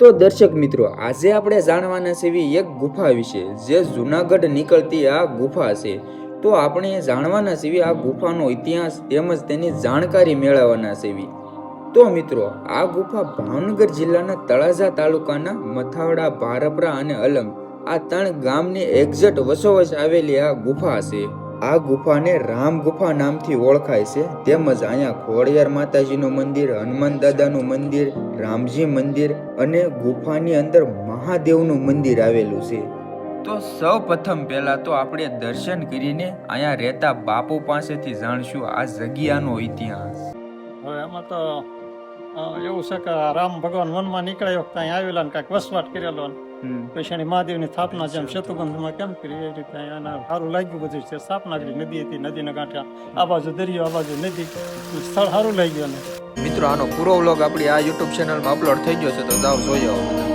તો દર્શક મિત્રો, આજે આપણે જાણવાના છે એવી એક ગુફા વિશે. જે જુનાગઢ નીકળતી આ ગુફા છે. તો આપણે જાણવાના છે આ ગુફાનો ઇતિહાસ તેમજ તેની જાણકારી મેળવવાના છે તો મિત્રો, આ ગુફા ભાવનગર જિલ્લાના તળાજા તાલુકાના મથાવડા, ભારપરા અને અલંગ આ ત્રણ ગામની એક્ઝેક્ટ વસોવસ આવેલી આ ગુફા છે. આ ગુફાને રામ ગુફા નામથી ઓળખાય છે. તેમજ અહીંયા ખોડિયાર માતાજીનું મંદિર હનુમાન દાદાનું મંદિર રામજી મંદિર અને ગુફાની અંદર મહાદેવનું મંદિર આવેલું છે. તો સૌ પ્રથમ પહેલા તો આપણે દર્શન કરીને અહીંયા રહેતા બાપુ પાસેથી જાણશું આ જગ્યાનો ઇતિહાસ. હવે એમાં તો એવું છે કે રામ ભગવાન વનમાં નીકળ્યા વખતે અહીંયા આવેલા ને કાંઈક વસવાટ કરેલો ને. પછી મહાદેવની સ્થાપના જેમ સેતુબંધમાં કેમ કરી? એ રીતે આના સારું લાગ્યું બધું છે. સ્થાપના કરી નદી હતી નદીના કાંઠે આ બાજુ દરિયો આ બાજુ નદી. સ્થળ સારું લાગ્યું ને મિત્રો આનો પૂરો વ્લોગ આપણી આ યુટ્યુબ ચેનલમાં અપલોડ થઈ ગયો છે તો જાઓ જોઈ આવો